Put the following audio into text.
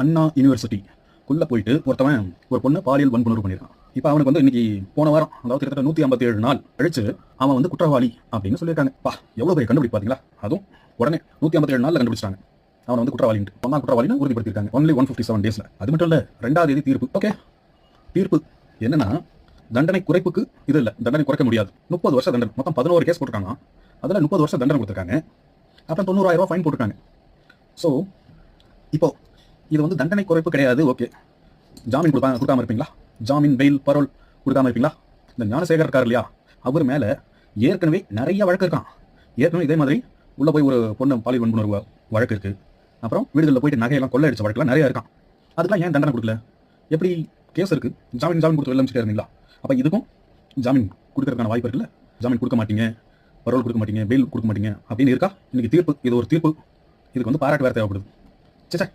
அண்ணா university குள்ளே போயிட்டு ஒருத்தவன் ஒரு பொண்ணு பாலியல் வன்புணர்வு பண்ணியிருக்கான் இப்போ அவனுக்கு வந்து இன்னைக்கு போன வாரம் அதாவது கிட்டத்தட்ட நூற்றி ஐம்பத்தி ஏழு நாள் கழிச்சு அவன் வந்து குற்றவாளி அப்படின்னு சொல்லியிருக்காங்க. பா எவ்வளோ பெரிய கண்டுபிடி பார்த்தீங்களா? அதுவும் உடனே நூற்றி ஐம்பத்தி ஏழு நாளில் கண்டுபிடிச்சாங்க அவன் வந்து குற்றவாளின்ட்டு. ஒன்னா குற்றவாளின்னு உறுதிப்படுத்திருக்காங்க ஒன்லி ஒன் ஃபிஃப்டி செவன் டேஸில் அது மட்டும் இல்லை ரெண்டாவது தேதி தீர்ப்பு? ஓகே. தீர்ப்பு என்னன்னா தண்டனை குறைப்புக்கு இது இல்லை. தண்டனை குறைக்க முடியாது. முப்பது வருஷம் தண்டனை. மொத்தம் பதினோரு கேஸ் போட்டிருக்காங்க. அதில் முப்பது வருஷம் தண்டனை கொடுத்துருக்காங்க. அப்புறம் தொண்ணூறாயிரம் ரூபாய் ஃபைன் போட்டிருக்காங்க. ஸோ இப்போ இது வந்து தண்டனை குறைப்பு கிடையாது. ஓகே. ஜாமீன் கொடுப்பா கொடுக்காம இருப்பீங்களா? ஜாமீன் பெயில் பரோல் கொடுக்காம இருப்பீங்களா? இந்த ஞானசேகர் இருக்கார் இல்லையா? அவர் மேலே ஏற்கனவே நிறைய வழக்கு இருக்கான். ஏற்கனவே இதே மாதிரி உள்ளே போய் ஒரு பொண்ணு பாலியல் வன்புணர்வு வழக்கு இருக்குது அப்புறம் வீடுகளில் போயிட்டு நகையெல்லாம் கொள்ளை அடித்த வழக்கெல்லாம் நிறைய இருக்கான். அதுக்கெல்லாம் ஏன் தண்டனை கொடுக்கல? எப்படி கேஸ் இருக்குது ஜாமீன் ஜாமீன் கொடுத்து வெளில இருந்தீங்களா? அப்போ இதுக்கும் ஜாமீன் கொடுக்கறதுக்கான வாய்ப்பு இருக்குல்ல? ஜாமீன் கொடுக்க மாட்டீங்க பரோல் கொடுக்க மாட்டீங்க பெயில் கொடுக்க மாட்டீங்க அப்படின்னு இருக்கா? இன்னைக்கு தீர்ப்பு இது ஒரு தீர்ப்பு. இதுக்கு வந்து பாராட்டு வேறு தேவைப்படுது. சே சே